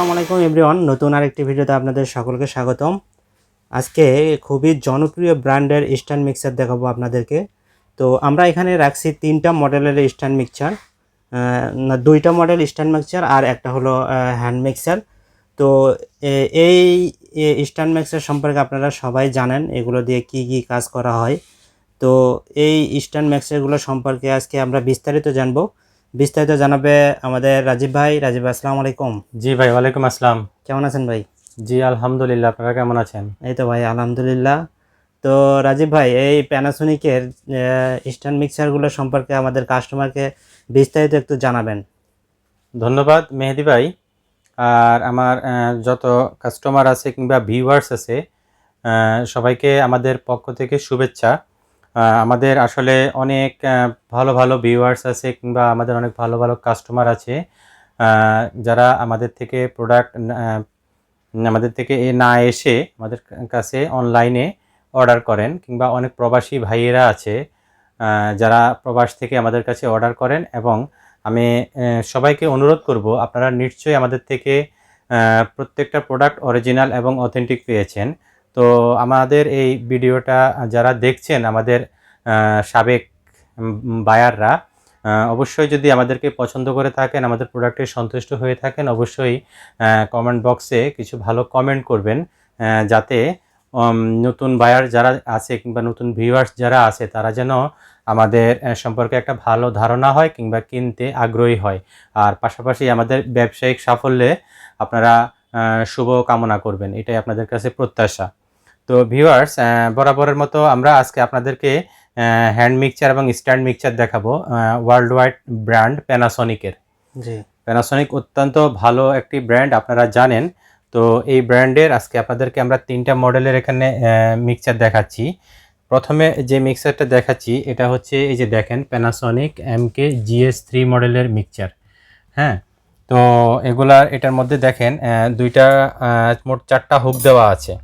আসসালামু আলাইকুম এভরিওয়ান, নতুন আরেকটি ভিডিওতে আপনাদের সকলকে স্বাগতম। আজকে খুবই জনপ্রিয় ব্র্যান্ডের স্ট্যান্ড মিক্সার দেখাবো আপনাদেরকে। তো আমরা এখানে রাখছি তিনটা মডেলের স্ট্যান্ড মিক্সার দুইটা মডেল স্ট্যান্ড মিক্সার আর একটা হলো হ্যান্ড মিক্সার তো এই স্ট্যান্ড মিক্সার সম্পর্কে আপনারা সবাই জানেন, এগুলো দিয়ে কি কি কাজ করা হয়। তো এই স্ট্যান্ড মিক্সারগুলো সম্পর্কে আজকে আমরা বিস্তারিত জানব। বিস্তারিত জানাবে আমাদের রাজীব ভাই। রাজীব ভাই আসসালামু আলাইকুম। জি ভাই ওয়ালাইকুম আসসালাম। কেমন আছেন ভাই? জি আলহামদুলিল্লাহ আপনারা কেমন আছেন? এই তো ভাই আলহামদুলিল্লাহ। তো রাজীব ভাই এই প্যানাসোনিকের স্ট্যান্ড মিক্সারগুলো সম্পর্কে আমাদের কাস্টমারকে বিস্তারিত একটু জানাবেন। ধন্যবাদ মেহেদি ভাই। আর আমার যত কাস্টমার আছে কিংবা ভিউয়ার্স আছে সবাইকে আমাদের পক্ষ থেকে শুভেচ্ছা। আমাদের আসলে অনেক ভালো ভালো ভিউয়ার্স আছে কিংবা আমাদের অনেক ভালো ভালো কাস্টমার আছে যারা আমাদের থেকে প্রোডাক্ট আমাদের থেকে না এসে আমাদের কাছে অনলাইনে অর্ডার করেন কিংবা অনেক প্রবাসী ভাইয়েরা আছে যারা প্রবাস থেকে আমাদের কাছে অর্ডার করেন এবং আমি সবাইকে অনুরোধ করব আপনারা নিশ্চয়ই আমাদের থেকে প্রত্যেকটা প্রোডাক্ট অরিজিনাল এবং অথেন্টিক পেয়েছেন। তো আমাদের এই ভিডিওটা যারা দেখছেন আমাদের সাবেক বায়াররা অবশ্যই যদি আমাদেরকে পছন্দ করে থাকেন, আমাদের প্রোডাক্টে সন্তুষ্ট হয়ে থাকেন, অবশ্যই কমেন্ট বক্সে কিছু ভালো কমেন্ট করবেন যাতে নতুন বায়ার যারা আছে কিংবা নতুন ভিউয়ার্স যারা আছে, তারা যেন আমাদের সম্পর্কে একটা ভালো ধারণা হয় কিংবা কিনতে আগ্রহী হয়। আর পাশাপাশি আমাদের ব্যবসায়িক সাফল্যে আপনারা শুভ কামনা করবেন। এটাই আপনাদের কাছে প্রত্যাশা। তো ভিউয়ার্স বরাবরের মতো আমরা আজকে আপনাদেরকে হ্যান্ড মিক্সচার এবং স্ট্যান্ড মিক্সচার দেখাবো ওয়ার্ল্ড ওয়াইড ব্র্যান্ড প্যানাসনিকের জি। প্যানাসনিক অত্যন্ত ভালো একটি ব্র্যান্ড আপনারা জানেন। তো এই ব্র্যান্ডের আজকে আপনাদেরকে আমরা তিনটা মডেলের এখানে মিক্সচার দেখাচ্ছি। প্রথমে যে মিক্সারটা দেখাচ্ছি এটা হচ্ছে এই যে দেখেন Panasonic M K GS three মডেলের মিক্সচার হ্যাঁ? তো এগুলার এটার মধ্যে দেখেন দুইটা মোট চারটা হুক দেওয়া আছে।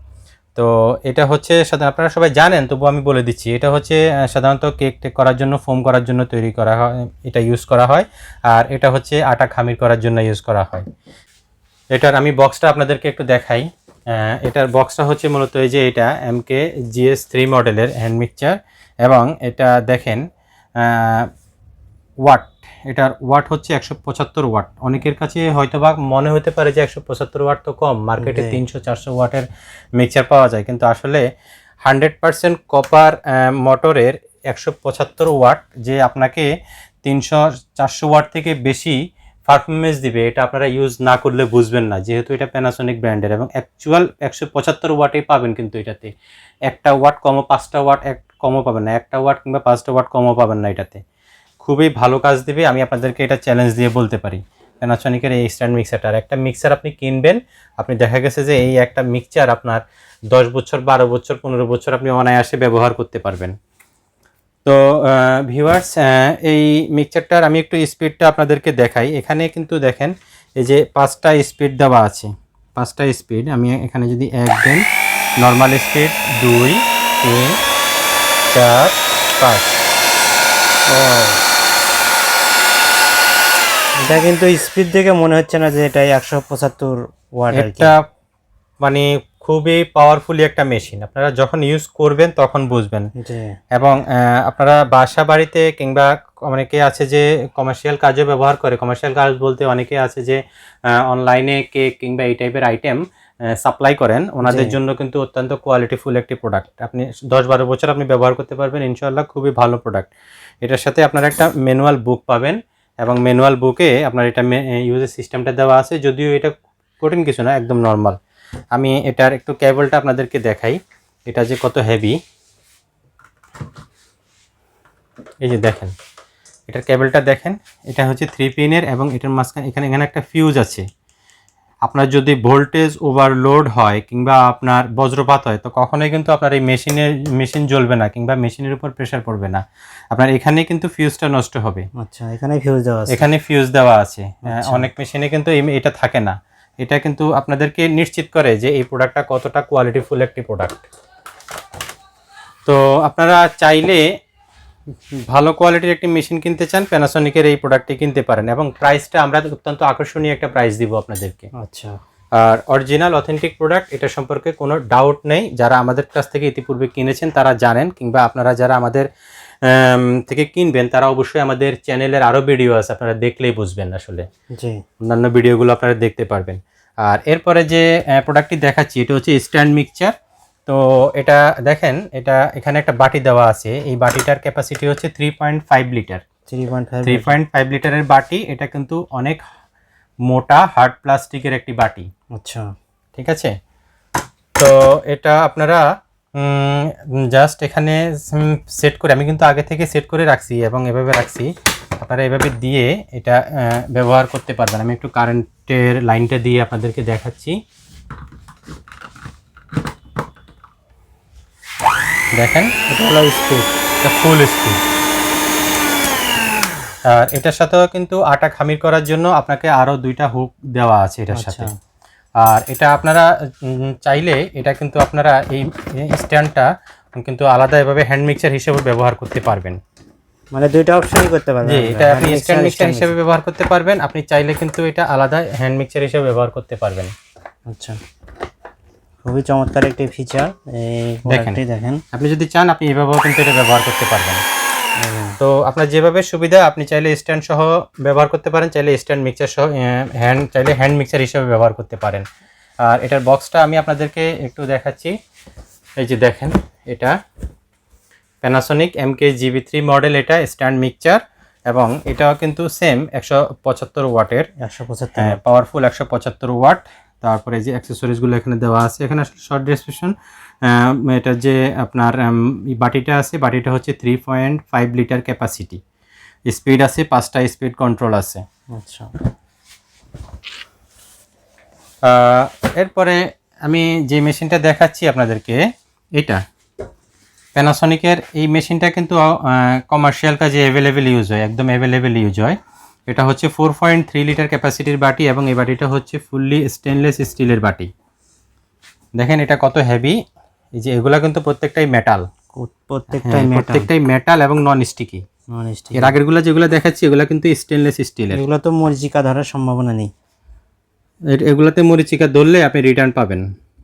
তো এটা হচ্ছে আপনারা সবাই জানেন তবু আমি বলে দিচ্ছি। এটা হচ্ছে সাধারণত কেক টেক করার জন্য, ফোম করার জন্য তৈরি করা হয়, এটা ইউজ করা হয়। আর এটা হচ্ছে আটা খামির করার জন্য ইউজ করা হয়। এটার আমি বক্সটা আপনাদেরকে একটু দেখাই। এটার বক্সটা হচ্ছে মূলত এই যে এটা, এম কে জিএস থ্রি মডেলের হ্যান্ড মিক্সচার। এবং এটা দেখেন ওয়াট এটার ওয়াট হচ্ছে একশো পঁচাত্তর ওয়াট। অনেকের কাছে হয়তো বা মনে হতে পারে যে একশো পঁচাত্তর ওয়াট তো কম মার্কেটে তিনশো চারশো ওয়াটের মিক্সচার পাওয়া যায়। কিন্তু আসলে হান্ড্রেড পার্সেন্ট কপার মোটরের একশো পঁচাত্তর ওয়াট যে আপনাকে তিনশো চারশো ওয়াট থেকে বেশি পারফরমেন্স দিবে এটা আপনারা ইউজ না করলে বুঝবেন না। যেহেতু এটা প্যানাসনিক ব্র্যান্ডের এবং অ্যাকচুয়াল একশো পঁচাত্তর ওয়াটেই পাবেন কিন্তু এটাতে। একটা ওয়াট কমও পাঁচটা ওয়াট এক কমও পাবেন না একটা ওয়াট কিংবা পাঁচটা ওয়াট কমও পাবেন না এটাতে। খুবই ভালো কাজ দেবে, আমি আপনাদেরকে এটা চ্যালেঞ্জ দিয়ে বলতে পারি। প্যানাসনিকের এই স্ট্যান্ড মিক্সারটার একটা মিক্সার আপনি কিনবেন, আপনি দেখা গেছে যে এই একটা মিক্সচার আপনার দশ বছর, বারো বছর, পনেরো বছর আপনি অনায়াসে ব্যবহার করতে পারবেন। তো ভিউয়ার্স এই মিক্সচারটার আমি একটু স্পিডটা আপনাদেরকে দেখাই। এখানে কিন্তু দেখেন, এই যে পাঁচটা স্পিড দেওয়া আছে। পাঁচটা স্পিড আমি এখানে যদি এক দেন নর্মাল স্পিড দুই, তিন, চার, পাঁচ। ও। এটা কিন্তু স্পিড দেখে মনে হচ্ছে না যে এটা একশো পঁচাত্তর ওয়াট এটা মানে খুবই পাওয়ারফুলি একটা মেশিন আপনারা যখন ইউজ করবেন তখন বুঝবেন। এবং আপনারা বাসা বাড়িতে কিংবা অনেকে আছে যে কমার্শিয়াল কাজে ব্যবহার করে। কমার্শিয়াল কাজ বলতে অনেকে আছে যে অনলাইনে কেক কিংবা এই টাইপের আইটেম সাপ্লাই করেন। ওনাদের জন্য কিন্তু অত্যন্ত কোয়ালিটিফুল একটি প্রোডাক্ট আপনি দশ বারো বছর আপনি ব্যবহার করতে পারবেন। ইনশাল্লাহ খুবই ভালো প্রোডাক্ট এটার সাথে আপনারা একটা ম্যানুয়াল বুক পাবেন। এবং ম্যানুয়াল বুকে আপনার এটা ইউজের সিস্টেমটা দেওয়া আছে, যদিও এটা কঠিন কিছু না, একদম নর্মাল আমি এটার একটু কেবলটা আপনাদেরকে দেখাই। এটা যে কত হেভি এই যে দেখেন, এটার কেবলটা দেখেন, এটা হচ্ছে থ্রি পিনের এবং এটার মাঝখানে, এখানে এখানে একটা ফিউজ আছে। আপনার যদি ভোল্টেজ ওভারলোড হয় কিংবা আপনার বজ্রপাত হয় তো কখনোই কিন্তু আপনার এই মেশিনের মেশিন জ্বলবে না কিংবা মেশিনের উপর প্রেশার পড়বে না। আপনার এখানে কিন্তু ফিউজটা নষ্ট হবে। আচ্ছা এখানে ফিউজ দেওয়া আছে। এখানে ফিউজ দেওয়া আছে। আহ, আচ্ছা। অনেক মেশিনে কিন্তু এটা থাকে না। এটা কিন্তু আপনাদেরকে নিশ্চিত করে যে এই প্রোডাক্টটা কতটা কোয়ালিটিফুল একটি প্রোডাক্ট তো আপনারা চাইলে ভালো কোয়ালিটির একটি মেশিন কিনতে চান প্যানাসোনিকের এই প্রোডাক্টটি কিনতে পারেন এবং প্রাইসটা আমরা অত্যন্ত আকর্ষণীয় একটা প্রাইস দিব আপনাদেরকে। আচ্ছা। আর অরিজিনাল অথেন্টিক প্রোডাক্ট এটা সম্পর্কে কোনো ডাউট নেই। যারা আমাদের কাছ থেকে ইতিপূর্বে কিনেছেন তারা জানেন কিংবা আপনারা যারা আমাদের থেকে কিনবেন তারা অবশ্যই আমাদের চ্যানেলের আরও ভিডিও আছে আপনারা দেখলেই বুঝবেন আসলে। জি। অন্যান্য ভিডিওগুলো আপনারা দেখতে পারবেন। আর এরপরে যে প্রোডাক্টটি দেখাচ্ছি এটা হচ্ছে স্ট্যান্ড মিক্সচার তো এটা দেখেন এটা এখানে একটা বাটি দেওয়া আছে। এই বাটিটার ক্যাপাসিটি হচ্ছে three point five litre three point five three point five লিটারের বাটি এটা কিন্তু অনেক মোটা হার্ড প্লাস্টিকের একটি বাটি। আচ্ছা। ঠিক আছে? তো এটা আপনারা জাস্ট এখানে সেট করে আমি কিন্তু আগে থেকে সেট করে রাখছি এবং এভাবে রাখছি। আপনারা এভাবে দিয়ে এটা ব্যবহার করতে পারবেন। আমি একটু কারেন্টের লাইনটা দিয়ে আপনাদেরকে দেখাচ্ছি। দেখেন এটা হলো স্পিড এটা ফুল স্পিড আর এটার সাথেও কিন্তু আটা খামির করার জন্য আপনাকে আরও দুইটা হুক দেওয়া আছে এটার আচ্ছা। সাথে। আর এটা আপনারা চাইলে এটা কিন্তু আপনারা এই স্ট্যান্ডটা কিন্তু আলাদা এভাবে হ্যান্ড মিক্সার হিসেবে ব্যবহার করতে পারবেন। মানে দুইটা অপশনই করতে পারবেন জি এটা আপনি স্ট্যান্ড মিক্সার হিসেবে ব্যবহার করতে পারবেন। আপনি চাইলে কিন্তু এটা আলাদা হ্যান্ড মিক্সার হিসেবে ব্যবহার করতে পারবেন। আচ্ছা। খুবই চমৎকার একটি ফিচার এই দেখেন। আপনি যদি চান আপনি এভাবেও কিন্তু এটা ব্যবহার করতে পারবেন। তো আপনার যেভাবে সুবিধা আপনি চাইলে স্ট্যান্ড সহ ব্যবহার করতে পারেন চাইলে স্ট্যান্ড মিক্সার সহ হ্যান্ড চাইলে হ্যান্ড মিক্সার হিসেবে ব্যবহার করতে পারেন। আর এটার বক্সটা আমি আপনাদেরকে একটু দেখাচ্ছি। এই যে দেখেন এটা Panasonic M K GB three model এটা স্ট্যান্ড মিক্সচার এবং এটাও কিন্তু সেম একশো পঁচাত্তর ওয়াটের। একশো পঁচাত্তর হ্যাঁ পাওয়ারফুল একশো পঁচাত্তর ওয়াট। তারপরে যে অ্যাক্সেসরিজগুলো এখানে দেওয়া আছে। এখানে আসলে শর্ট ডেসক্রিপশন এটা যে আপনার এই বাটিটা আছে বাটিটা হচ্ছে three point five litre capacity speed আছে পাঁচটা স্পিড কন্ট্রোল আছে। আচ্ছা। এরপরে আমি যে মেশিনটা দেখাচ্ছি আপনাদেরকে এটা। প্যানাসনিকের এই মেশিনটা কিন্তু কমার্শিয়াল কাজে অ্যাভেলেবেল ইউজ হয় একদম অ্যাভেলেবেল ইউজ হয়। এটা হচ্ছে ফোর পয়েন্ট থ্রি লিটার ক্যাপাসিটির বাটি এবং এই বাটিটা হচ্ছে ফুললি স্টেনলেস স্টিলের বাটি। দেখেন এটা কত হেভি এই যে এগুলা কিন্তু প্রত্যেকটাই মেটাল প্রত্যেকটাই প্রত্যেকটাই মেটাল এবং নন স্টিকি নন স্টিক এর আগেরগুলো যেগুলো দেখাচ্ছি এগুলো কিন্তু স্টেনলেস স্টিলের এগুলো তো মরিচিকা ধরার সম্ভাবনা নেই। এগুলোতে মরিচিকা ধরলে আপনি রিটার্ন পাবেন।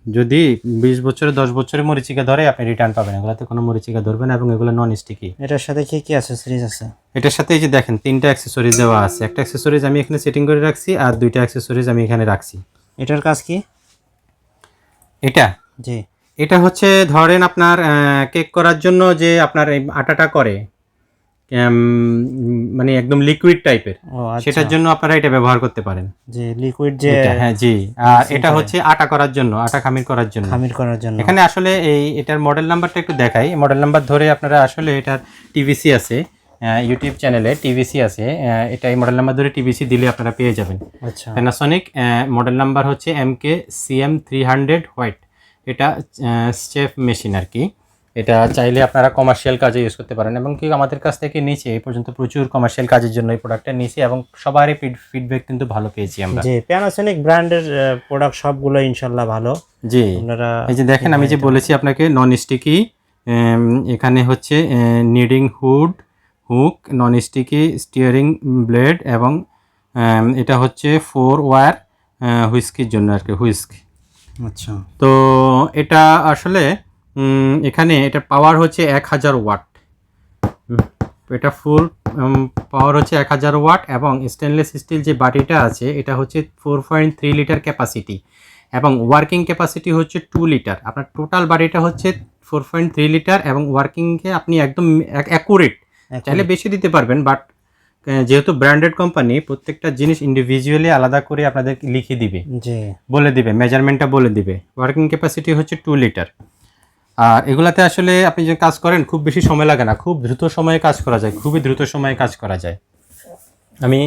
যদি বিশ বছরে দশ বছরে মরিচিকা ধরে আপনি রিটার্ন পাবেন। এগুলোতে কোনো মরিচিকা ধরবে না এবং এগুলো নন স্টিকি এটার সাথে কি কি অ্যাসেসরিজ আছে? এটার সাথে এই যে দেখেন তিনটা অ্যাক্সেসরিজ দেওয়া আছে। একটা অ্যাক্সেসরিজ আমি এখানে সেটিং করে রাখছি আর দুইটা অ্যাক্সেসরিজ আমি এখানে রাখছি। এটার কাজ কি? এটা? জি। এটা হচ্ছে ধরেন আপনার কেক করার জন্য যে আপনার এই আটাটা করে। মানে একদম লিকুইড টাইপের আচ্ছা। সেটার জন্য আপনারা এটা ব্যবহার করতে পারেন। যে লিকুইড যে হ্যাঁ জি। আর এটা হচ্ছে আটা করার জন্য আটা খামির করার জন্য। খামির করার জন্য। এখানে আসলে এই এটার মডেল নাম্বারটা একটু দেখাই। মডেল নাম্বার ধরে আপনারা আসলে এটার টিভিসি আছে ইউটিউব চ্যানেলে টিভিসি আছে এটা এই মডেল নাম্বার ধরে টিভিসি দিলে আপনারা পেয়ে যাবেন। আচ্ছা। প্যানাসনিক মডেল নাম্বার হচ্ছে M K CM three hundred white এটা স্টেপ মেশিন আর কি। এটা চাইলে আপনারা কমার্শিয়াল কাজে ইউজ করতে পারেন এবং কি আমাদের কাছ থেকে নিচে এই পর্যন্ত প্রচুর কমার্শিয়াল কাজের জন্য এই প্রোডাক্টটা নিয়েছি এবং সবারই ফিডব্যাক কিন্তু ভালো পেয়েছি আমরা। জি প্যানাসোনিক ব্র্যান্ডের প্রোডাক্ট সবগুলো ইনশাল্লাহ ভালো। জি আপনারা এই যে দেখেন আমি যে বলেছি আপনাকে নন স্টিকি এখানে হচ্ছে kneading hood hook non sticky stirring blade এবং এটা হচ্ছে ফোর ওয়ার হুইস্কির জন্য আর কি হুইস্ক আচ্ছা। তো এটা আসলে এখানে এটা পাওয়ার হচ্ছে এক হাজার ওয়াট এটা ফুল পাওয়ার হচ্ছে এক হাজার ওয়াট এবং স্টেনলেস স্টিল যে বাটিটা আছে এটা হচ্ছে four point three litre capacity এবং ওয়ার্কিং ক্যাপাসিটি হচ্ছে টু লিটার আপনার টোটাল বাটিটা হচ্ছে ফোর পয়েন্ট থ্রি লিটার এবং ওয়ার্কিংকে আপনি একদম অ্যাকুরেট চাইলে বেশি দিতে পারবেন বাট যেহেতু ব্র্যান্ডেড কোম্পানি প্রত্যেকটা জিনিস ইন্ডিভিজুয়ালি আলাদা করে আপনাদেরকে লিখে দিবে। বলে দিবে মেজারমেন্টটা বলে দিবে। ওয়ার্কিং ক্যাপাসিটি হচ্ছে টু লিটার আর এগুলাতে আসলে আপনি যে কাজ করেন খুব বেশি সময় লাগে না। খুব দ্রুত সময়ে কাজ করা যায় খুবই দ্রুত সময়ে কাজ করা যায়। আমি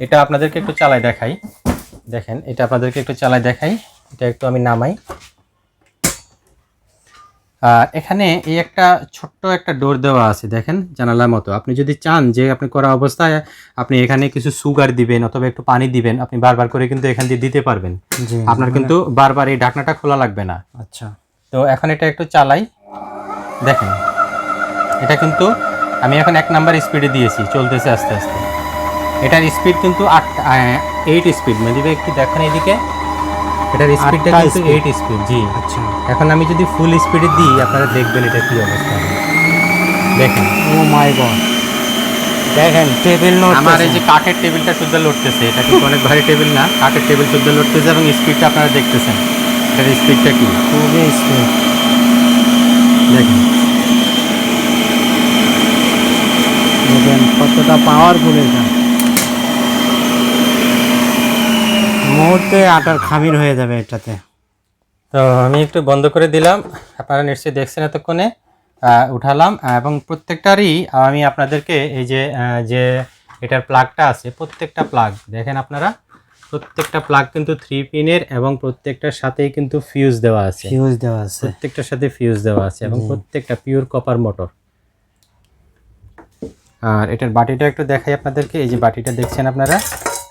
এটা আপনাদেরকে একটু চালাই দেখাই। দেখেন এটা আপনাদেরকে একটু চালাই দেখাই। এটা একটু আমি নামাই। আর এখানে এই একটা ছোট্ট একটা ডোর দেওয়া আছে দেখেন জানালার মতো। আপনি যদি চান যে আপনি করা অবস্থায় আপনি এখানে কিছু সুগার দিবেন অথবা একটু পানি দিবেন আপনি বারবার করে কিন্তু এখান দিয়ে দিতে পারবেন। আপনার কিন্তু বারবার এই ঢাকনাটা খোলা লাগবে না। আচ্ছা। তো এখন এটা একটু চালাই। দেখেন। এটা কিন্তু আমি এখন এক নাম্বার স্পিডে দিয়েছি চলতেছে আস্তে আস্তে। এটার স্পিড কিন্তু আট এইট স্পিড ভাই একটু দেখেন এইদিকে এটার স্পিডটা কিন্তু এইট স্পিড জি। আচ্ছা। এখন আমি যদি ফুল স্পিডে দিই আপনারা দেখবেন এটা কী অবস্থা। দেখেন। ও মাই গড দেখেন টেবিল নোট আমার এই যে কাঠের টেবিলটা শুদ্ধ লড়তেছে এটা কিন্তু অনেক ভারী টেবিল না। কাঠের টেবিল শুদ্ধ লড়তেছে এবং স্পিডটা আপনারা দেখতেছেন। এটার স্পিডটা কি? খুবই স্পিড। দেখেন। দেখেন কতটা পাওয়ারফুল এটা। মুহূর্তে আটার খামির হয়ে যাবে এটাতে। তো আমি একটু বন্ধ করে দিলাম। আপনারা নিশ্চয়ই দেখছেন এতক্ষণে। উঠালাম। এবং প্রত্যেকটারই আমি আপনাদেরকে এই যে যে এটার প্লাগটা আছে প্রত্যেকটা প্লাগ দেখেন আপনারা। প্রত্যেকটা প্লাগ কিন্তু থ্রি পিনের এবং প্রত্যেকটার সাথেই কিন্তু ফিউজ দেওয়া আছে। ফিউজ দেওয়া আছে। প্রত্যেকটার সাথে ফিউজ দেওয়া আছে এবং প্রত্যেকটা পিওর কপার মোটর আর এটার বাটিটা একটু দেখাই আপনাদেরকে। এই যে বাটিটা দেখছেন আপনারা?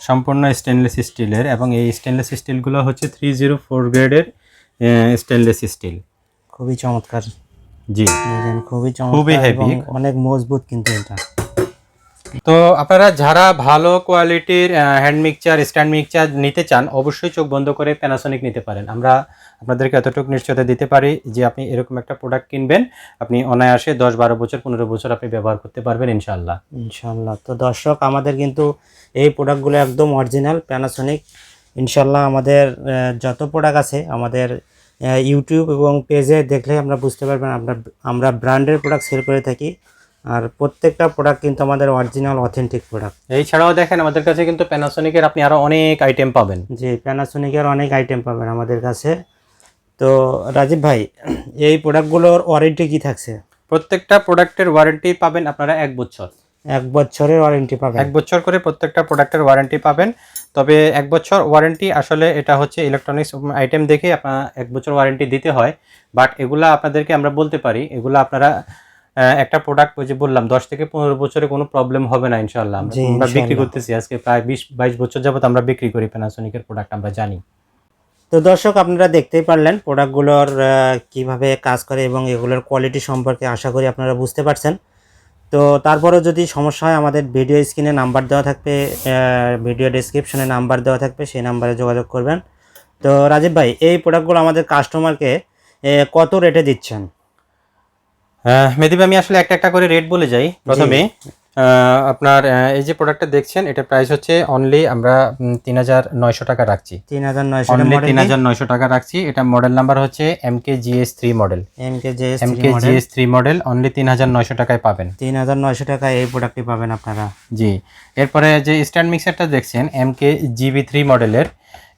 সম্পূর্ণ স্টেনলেস স্টিলের এবং এই স্টেনলেস স্টিলগুলো হচ্ছে থ্রি জিরো ফোর গ্রেডের স্টেনলেস স্টিল খুবই চমৎকার। জি। খুবই খুবই। এবং অনেক মজবুত কিন্তু এটা। তো আপনারা যারা ভালো কোয়ালিটির হ্যান্ড মিক্সচার স্ট্যান্ড মিক্সচার নিতে চান, অবশ্যই চোখ বন্ধ করে প্যানাসনিক নিতে পারেন। আমরা আপনাদেরকে এতটুকু নিশ্চয়তা দিতে পারি যে আপনি এরকম একটা প্রোডাক্ট কিনবেন, আপনি অনায়াসে দশ বারো বছর, পনেরো বছর আপনি ব্যবহার করতে পারবেন ইনশাল্লাহ ইনশাল্লাহ তো দর্শক, আমাদের কিন্তু এই প্রোডাক্টগুলো একদম অরিজিনাল প্যানাসোনিক ইনশাল্লাহ আমাদের যত প্রোডাক্ট আছে, আমাদের ইউটিউব এবং পেজে দেখলে আমরা বুঝতে পারবেন, আমরা আমরা ব্র্যান্ডের প্রোডাক্ট সেল করে থাকি। আর প্রত্যেকটা প্রোডাক্ট কিন্তু আমাদের অরিজিনাল অথেন্টিক প্রোডাক্ট এছাড়াও দেখেন আমাদের কাছে কিন্তু প্যানাসনিকের আপনি আরও অনেক আইটেম পাবেন। যে প্যানাসোনিকের অনেক আইটেম পাবেন আমাদের কাছে। তো রাজীব ভাই এই প্রোডাক্টগুলোর ওয়ারেন্টি কি থাকছে? প্রত্যেকটা প্রোডাক্টের ওয়ারেন্টি পাবেন আপনারা এক বছর। এক বছরের ওয়ারেন্টি পাবেন। এক বছর করে প্রত্যেকটা প্রোডাক্টের ওয়ারেন্টি পাবেন। তবে এক বছর ওয়ারেন্টি আসলে এটা হচ্ছে ইলেকট্রনিক্স আইটেম দেখে আপনার এক বছর ওয়ারেন্টি দিতে হয়। বাট এগুলা আপনাদেরকে আমরা বলতে পারি এগুলো আপনারা একটা প্রোডাক্ট ওই যে বললাম দশ থেকে পনেরো বছরে কোনো প্রবলেম হবে না ইনশাল্লাহ আমরা বিক্রি করতেছি আজকে প্রায় বিশ বাইশ বছর যাবত আমরা বিক্রি করি প্যানাসোনিকের প্রোডাক্ট আমরা জানি। তো দর্শক আপনারা দেখতেই পারলেন প্রোডাক্টগুলোর কীভাবে কাজ করে এবং এগুলোর কোয়ালিটি সম্পর্কে আশা করি আপনারা বুঝতে পারছেন। তো তারপরেও যদি সমস্যা হয় আমাদের ভিডিও স্ক্রিনে নাম্বার দেওয়া থাকবে ভিডিও ডিসক্রিপশনে নাম্বার দেওয়া থাকবে সেই নাম্বারে যোগাযোগ করবেন। তো রাজীব ভাই এই প্রোডাক্টগুলো আমাদের কাস্টমারকে কত রেটে দিচ্ছেন? মেদিব আমি আসলে একটা একটা করে রেট বলে যাই। প্রথমে আপনার এই যে প্রোডাক্টটা দেখছেন এটা প্রাইস হচ্ছে অনলি আমরা তিন হাজার নয়শো টাকা রাখছি। তিন হাজার নয়শো অনলি তিন হাজার নয়শো টাকা রাখছি। এটা মডেল নাম্বার হচ্ছে M K GS three model M K J M K GS three model only তিন হাজার নয়শো টাকায় পাবেন। তিন হাজার নয়শো টাকায় এই প্রোডাক্টটি পাবেন আপনারা। জি। এরপরে যে স্ট্যান্ড মিক্সারটা দেখছেন এম কে জিবি থ্রি মডেলের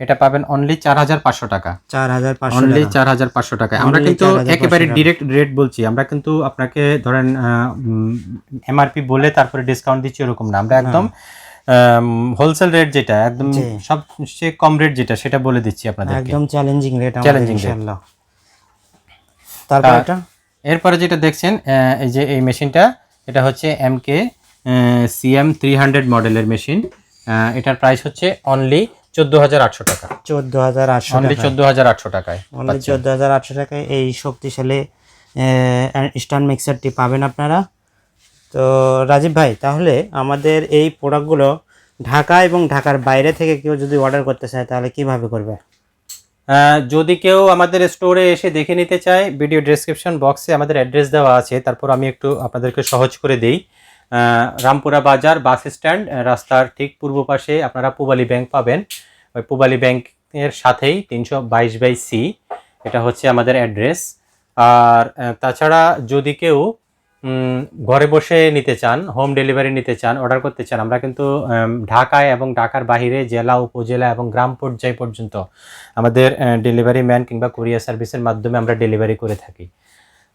এটা পাবেন অনলি চার হাজার পাঁচশো টাকা। চার হাজার পাঁচশো অনলি টাকা। চার হাজার পাঁচশো টাকায় আমরা কিন্তু একেবারে ডিরেক্ট রেট বলছি। আমরা কিন্তু আপনাকে ধরেন এমআরপি বলে তারপরে ডিসকাউন্ট দিচ্ছি এরকম না। আমরা একদম হোলসেল রেট যেটা একদম সবচেয়ে কম রেট যেটা সেটা বলে দিচ্ছি আপনাদের একদম চ্যালেঞ্জিং রেট ইনশাআল্লাহ। তারপর এটা? এরপরে যেটা দেখছেন এই যে এই মেশিনটা এটা হচ্ছে M K CM three hundred মডেলের মেশিন এটার প্রাইস হচ্ছে অনলি চোদ্দ হাজার আটশো টাকা। চোদ্দ হাজার আটশো অনলি টাকা চোদ্দ হাজার আটশো টাকায় অনলি চোদ্দ হাজার আটশো টাকায় এই শক্তিশালী স্টান মিক্সারটি পাবেন আপনারা। তো রাজীব ভাই তাহলে আমাদের এই প্রোডাক্টগুলো ঢাকা এবং ঢাকার বাইরে থেকে কেউ যদি অর্ডার করতে চায় তাহলে কীভাবে করবে? যদি কেউ আমাদের স্টোরে এসে দেখে নিতে চায় ভিডিও ডেসক্রিপশন বক্সে আমাদের অ্যাড্রেস দেওয়া আছে। তারপর আমি একটু আপনাদেরকে সহজ করে দিই। রামপুরা বাজার বাস স্ট্যান্ড রাস্তার ঠিক পূর্ব পাশে আপনারা পুবালি ব্যাংক পাবেন। ওই পুবালি ব্যাংকের সাথেই তিনশো বাইশ বাই সি, এটা হচ্ছে আমাদের অ্যাড্রেস। আর তাছাড়া যদি কেউ ঘরে বসে নিতে চান, হোম ডেলিভারি নিতে চান, অর্ডার করতে চান, আমরা কিন্তু ঢাকায় এবং ঢাকার বাইরে জেলা, উপজেলা এবং গ্রাম পর্যায় পর্যন্ত আমাদের ডেলিভারি ম্যান কিংবা কুরিয়ার সার্ভিসের মাধ্যমে আমরা ডেলিভারি করে থাকি।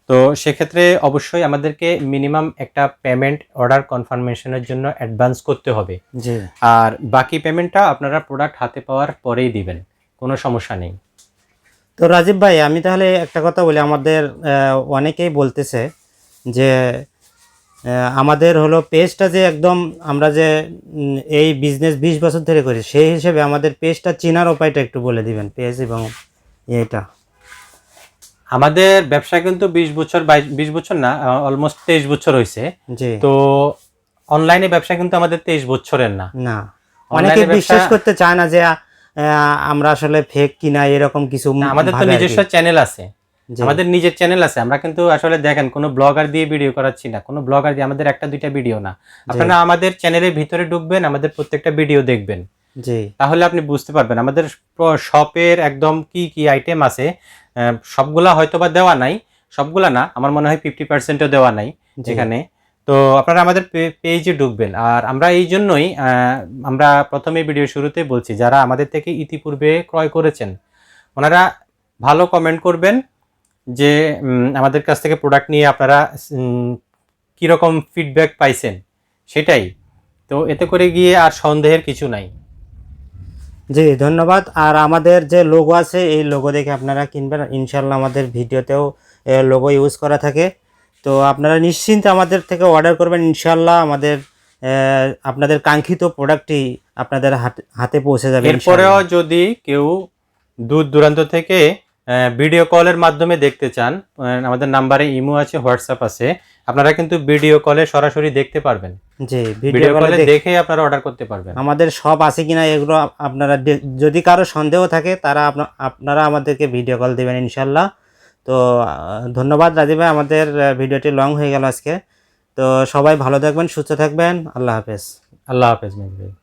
তো সেক্ষেত্রে অবশ্যই আমাদেরকে মিনিমাম একটা পেমেন্ট অর্ডার কনফার্মেশনের জন্য অ্যাডভান্স করতে হবে। আর বাকি পেমেন্টটা আপনারা প্রোডাক্ট হাতে পাওয়ার পরেই দিবেন কোনো সমস্যা নেই। তো রাজীব ভাই আমি তাহলে একটা কথা বলি আমাদের অনেকেই বলতেছে যে আমাদের হলো পেজটা যে একদম আমরা যে এই বিজনেস বিশ বছর ধরে করি সেই হিসেবে আমাদের পেজটা চেনার উপায়টা একটু বলে দিবেন পেজ এবং এটা আমাদের ব্যবসা কিন্তু বিশ বছর বাইশ বিশ বছর না অলমোস্ট তেইশ বছর হয়েছে তো অনলাইনে ব্যবসা কিন্তু আমাদের তেইশ বছরের না। না। অনেকে বিশ্বাস করতে চায় না যে আমরা আসলে ফেক কিনা এরকম কিছু আমাদের তো। নিজস্ব চ্যানেল আছে। আমাদের নিজের চ্যানেল আছে। আমরা কিন্তু আসলে দেখেন কোনো ব্লগার দিয়ে ভিডিও করাচ্ছি না। কোনো ব্লগার দিয়ে আমাদের একটা দুইটা ভিডিও না। আপনারা আমাদের চ্যানেলের ভিতরে ঢুকবেন আমাদের প্রত্যেকটা ভিডিও দেখবেন। তাহলে আপনি বুঝতে পারবেন আমাদের শপের একদম কি কি আইটেম আছে সবগুলা হয়তো বা দেওয়া নাই সবগুলা না আমার মনে হয় ফিফটি পার্সেন্টও দেওয়া নাই যেখানে তো আপনারা আমাদের পেজে ঢুকবেন আর আমরা এই জন্যই আমরা প্রথমে ভিডিও শুরুতে বলছি যারা আমাদের থেকে ইতিপূর্বে ক্রয় করেছেন ওনারা ভালো কমেন্ট করবেন যে আমাদের কাছ থেকে প্রোডাক্ট নিয়ে আপনারা কীরকম ফিডব্যাক পাইছেন সেটাই। তো এতে করে গিয়ে আর সন্দেহের কিছু নাই। জি, ধন্যবাদ। আর আমাদের যে লোগো আছে, এই লোগো দেখে আপনারা কিনবেন। ইনশাল্লাহ আমাদের ভিডিওতেও লোগো ইউজ করা থাকে। তো আপনারা নিশ্চিন্তে আমাদের থেকে অর্ডার করবেন। ইনশাল্লাহ আমাদের আপনাদের কাঙ্ক্ষিত প্রোডাক্টটি আপনাদের হাতে- পৌঁছে যাবে এরপরেও যদি কেউ দূর দূরান্ত থেকে ভিডিও কলের মাধ্যমে দেখতে চান আমাদের নাম্বারে ইমো আছে হোয়াটসঅ্যাপ আছে, আপনারা কিন্তু ভিডিও কলে সরাসরি দেখতে পারবেন। জি ভিডিও কলে দেখ- আপনারা অর্ডার করতে পারবেন। আমাদের সব আছে কিনা এগুলো আপনারা যদি কারও সন্দেহ থাকে তারা আপনা- আপনারা আমাদেরকে ভিডিও কল দেবেন ইনশাল্লাহ তো ধন্যবাদ রাজীব ভাই আমাদের ভিডিওটি লং হয়ে গেল আজকে। তো সবাই ভালো থাকবেন সুস্থ থাকবেন। আল্লাহ হাফেজ। আল্লাহ হাফেজ ভাই।